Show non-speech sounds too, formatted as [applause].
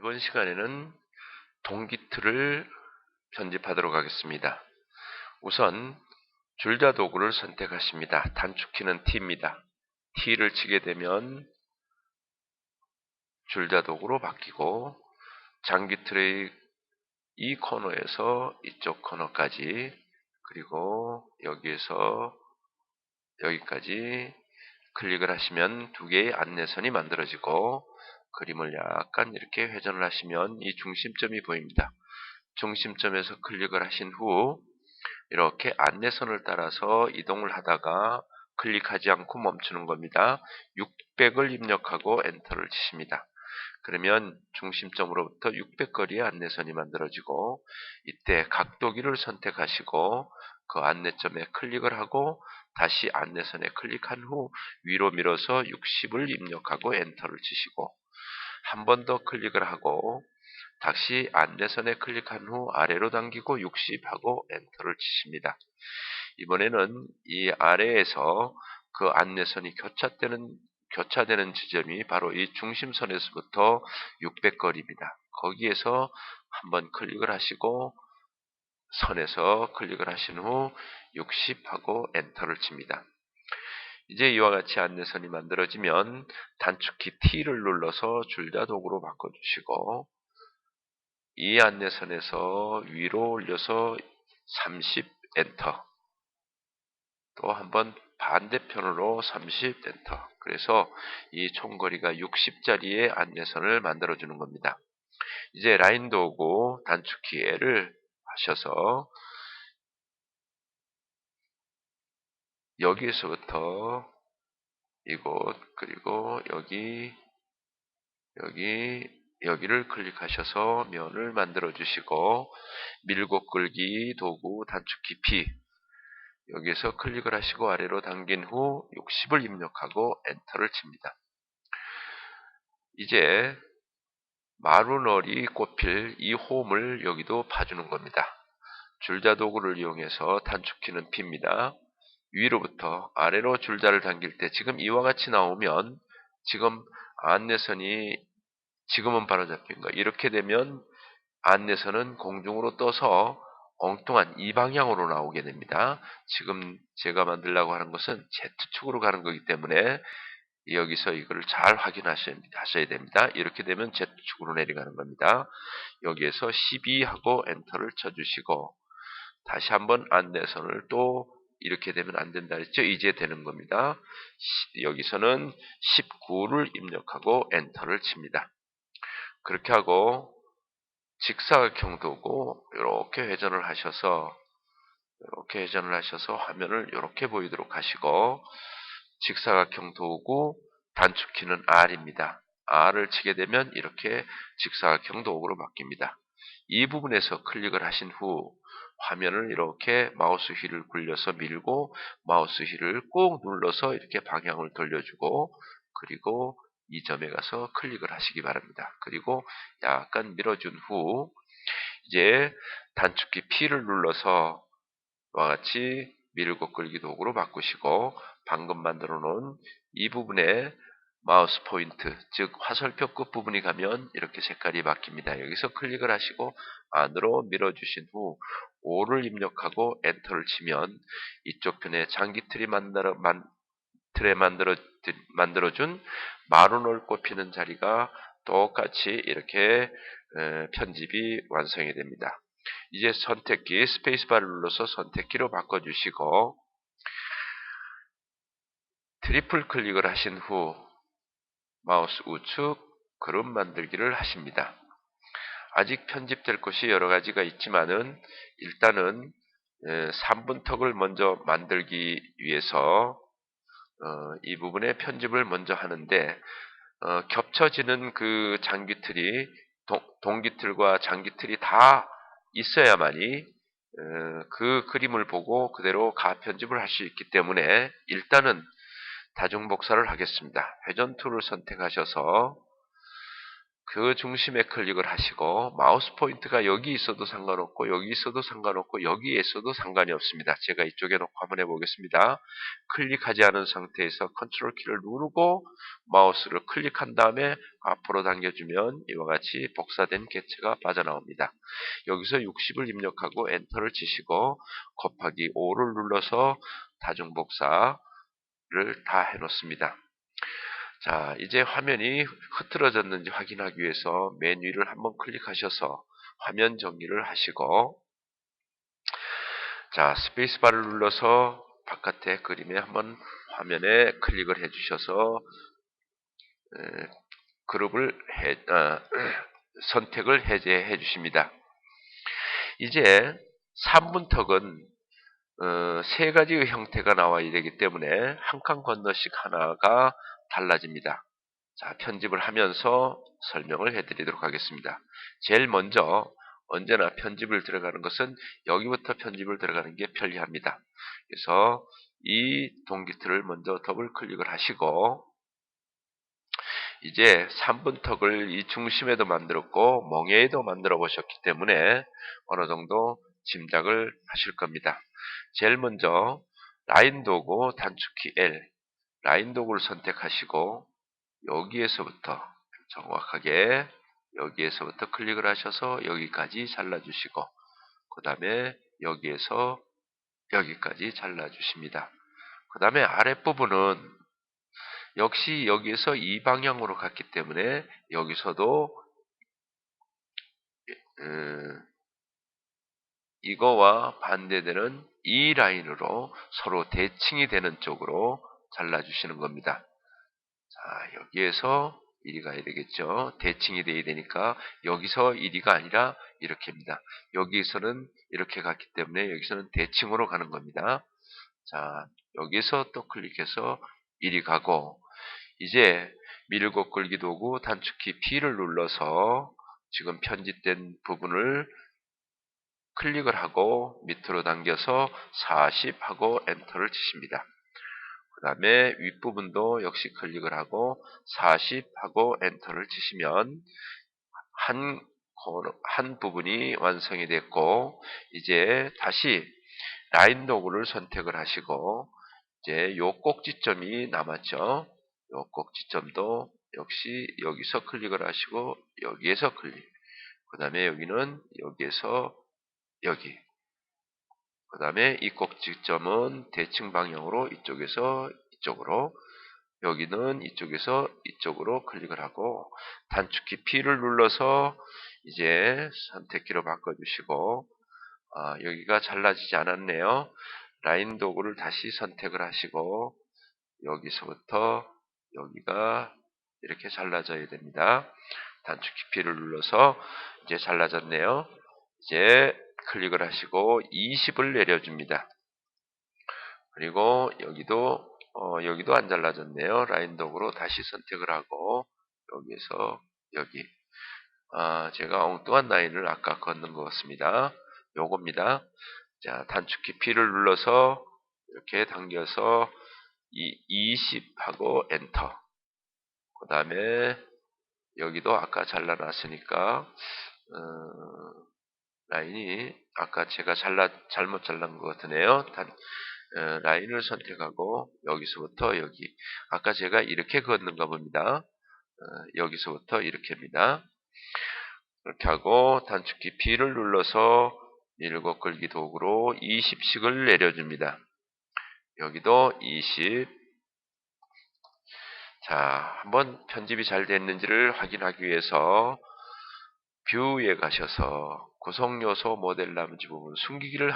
이번 시간에는 동기틀을 편집하도록 하겠습니다. 우선 줄자 도구를 선택하십니다. 단축키는 T입니다. T를 치게 되면 줄자 도구로 바뀌고 장기틀의 이 코너에서 이쪽 코너까지 그리고 여기에서 여기까지 클릭을 하시면 두 개의 안내선이 만들어지고 그림을 약간 이렇게 회전을 하시면 이 중심점이 보입니다. 중심점에서 클릭을 하신 후 이렇게 안내선을 따라서 이동을 하다가 클릭하지 않고 멈추는 겁니다. 600을 입력하고 엔터를 치십니다. 그러면 중심점으로부터 600거리의 안내선이 만들어지고 이때 각도기를 선택하시고 그 안내점에 클릭을 하고 다시 안내선에 클릭한 후 위로 밀어서 60을 입력하고 엔터를 치시고 한 번 더 클릭을 하고 다시 안내선에 클릭한 후 아래로 당기고 60 하고 엔터를 치십니다. 이번에는 이 아래에서 그 안내선이 교차되는 교차되는 지점이 바로 이 중심선에서부터 600거리입니다. 거기에서 한번 클릭을 하시고 선에서 클릭을 하신 후 60하고 엔터를 칩니다. 이제 이와 같이 안내선이 만들어지면 단축키 T를 눌러서 줄자 도구로 바꿔주시고 이 안내선에서 위로 올려서 30 엔터 또 한번 반대편으로 30 엔터 그래서 이 총거리가 60짜리의 안내선을 만들어 주는 겁니다. 이제 라인 도구 단축키 L을 하셔서 여기에서부터 이곳 그리고 여기 여기 여기를 클릭하셔서 면을 만들어 주시고 밀고 끌기 도구 단축키 P 여기에서 클릭을 하시고 아래로 당긴 후 60을 입력하고 엔터를 칩니다. 이제 마루널이 꼽힐 이 홈을 여기도 봐주는 겁니다. 줄자 도구를 이용해서 단축키는 P입니다. 위로부터 아래로 줄자를 당길 때 지금 이와 같이 나오면 지금 안내선이 지금은 바로 잡힌 거 이렇게 되면 안내선은 공중으로 떠서 엉뚱한 이 방향으로 나오게 됩니다. 지금 제가 만들려고 하는 것은 Z축으로 가는 거기 때문에 여기서 이거를 잘 확인하셔야 됩니다. 이렇게 되면 Z축으로 내려가는 겁니다. 여기에서 12 하고 엔터를 쳐주시고 다시 한번 안내선을 또 이렇게 되면 안 된다 했죠. 이제 되는 겁니다. 여기서는 19를 입력하고 엔터를 칩니다. 그렇게 하고 직사각형 도구 이렇게 회전을 하셔서 이렇게 회전을 하셔서 화면을 이렇게 보이도록 하시고 직사각형 도구 단축키는 R입니다. R을 치게 되면 이렇게 직사각형 도구로 바뀝니다. 이 부분에서 클릭을 하신 후 화면을 이렇게 마우스 휠을 굴려서 밀고 마우스 휠을 꾹 눌러서 이렇게 방향을 돌려주고 그리고 이 점에 가서 클릭을 하시기 바랍니다. 그리고 약간 밀어준 후 이제 단축키 P를 눌러서 와 같이 밀고 끌기 도구로 바꾸시고 방금 만들어 놓은 이 부분에 마우스 포인트, 즉 화살표 끝부분이 가면 이렇게 색깔이 바뀝니다. 여기서 클릭을 하시고 안으로 밀어주신 후 5를 입력하고 엔터를 치면 이쪽 편에 장기 틀이 만들어, 만, 틀에 만들어, 만들어준 마루널 꼽히는 자리가 똑같이 이렇게 에, 편집이 완성이 됩니다. 이제 선택기 스페이스바를 눌러서 선택기로 바꿔주시고 트리플 클릭을 하신 후 마우스 우측 그룹 만들기를 하십니다. 아직 편집될 것이 여러 가지가 있지만은 일단은 3분턱을 먼저 만들기 위해서 어, 이 부분에 편집을 먼저 하는데 어, 겹쳐지는 그 장기틀이 동, 기틀과 장기틀이 다 있어야만이 어, 그 그림을 보고 그대로 가편집을 할 수 있기 때문에 일단은 다중복사를 하겠습니다. 회전 툴을 선택하셔서 그 중심에 클릭을 하시고 마우스 포인트가 여기 있어도 상관없고 여기 있어도 상관없고 여기에 있어도 상관이 없습니다. 제가 이쪽에 놓고 한번 해보겠습니다. 클릭하지 않은 상태에서 컨트롤 키를 누르고 마우스를 클릭한 다음에 앞으로 당겨주면 이와 같이 복사된 객체가 빠져나옵니다. 여기서 60을 입력하고 엔터를 치시고 곱하기 5를 눌러서 다중복사를 다 해놓습니다. 자, 이제 화면이 흐트러졌는지 확인하기 위해서 맨 위를 한번 클릭하셔서 화면 정리를 하시고 자, 스페이스바를 눌러서 바깥에 그림에 한번 화면에 클릭을 해 주셔서 그룹을 해, 어, [clears throat] 선택을 해제해 주십니다. 이제 3분턱은 어, 세 가지의 형태가 나와야 되기 때문에 한 칸 건너씩 하나가 달라집니다. 자, 편집을 하면서 설명을 해드리도록 하겠습니다. 제일 먼저 언제나 편집을 들어가는 것은 여기부터 편집을 들어가는 게 편리합니다. 그래서 이 동기틀을 먼저 더블 클릭을 하시고 이제 3분턱을 이 중심에도 만들었고 멍에에도 만들어 보셨기 때문에 어느 정도 짐작을 하실 겁니다. 제일 먼저 라인 도구 단축키 L 라인 도구를 선택하시고 여기에서부터 정확하게 여기에서부터 클릭을 하셔서 여기까지 잘라주시고 그 다음에 여기에서 여기까지 잘라주십니다. 그 다음에 아랫부분은 역시 여기에서 이 방향으로 갔기 때문에 여기서도 음, 이거와 반대되는 이 라인으로 서로 대칭이 되는 쪽으로 잘라주시는 겁니다. 자, 여기에서 1이 가야 되겠죠. 대칭이 돼야 되니까 여기서 1이가 아니라 이렇게입니다. 여기서는 이렇게 갔기 때문에 여기서는 대칭으로 가는 겁니다. 자, 여기서 또 클릭해서 1이 가고 이제 밀고 끌기 도구 단축키 P를 눌러서 지금 편집된 부분을 클릭을 하고 밑으로 당겨서 40 하고 엔터를 치십니다. 그 다음에 윗부분도 역시 클릭을 하고 40 하고 엔터를 치시면 한, 한 부분이 완성이 됐고 이제 다시 라인 도구를 선택을 하시고 이제 요 꼭지점이 남았죠. 요 꼭지점도 역시 여기서 클릭을 하시고 여기에서 클릭 그 다음에 여기는 여기에서 여기 그 다음에 이 꼭지점은 대칭 방향으로 이쪽에서 이쪽으로 여기는 이쪽에서 이쪽으로 클릭을 하고 단축키 P를 눌러서 이제 선택키로 바꿔주시고 아, 여기가 잘라지지 않았네요. 라인 도구를 다시 선택을 하시고 여기서부터 여기가 이렇게 잘라져야 됩니다. 단축키 P를 눌러서 이제 잘라졌네요. 이제 클릭을 하시고 20을 내려줍니다. 그리고 여기도 어, 여기도 안 잘라졌네요. 라인 도구로 다시 선택을 하고 여기서 여기 아, 제가 엉뚱한 라인을 아까 걷는 것 같습니다. 요겁니다. 자, 단축키 P를 눌러서 이렇게 당겨서 이 20하고 엔터. 그 다음에 여기도 아까 잘라놨으니까 어, 라인이 아까 제가 잘라, 잘못 잘란 것 같으네요. 단, 어, 라인을 선택하고 여기서부터 여기 아까 제가 이렇게 걷는가 봅니다. 어, 여기서부터 이렇게입니다. 이렇게 하고 단축키 B를 눌러서 밀고 끌기 도구로 20씩을 내려줍니다. 여기도 20 자, 한번 편집이 잘 됐는지를 확인하기 위해서 뷰에 가셔서 구성요소 모델 남지 부분 숨기기를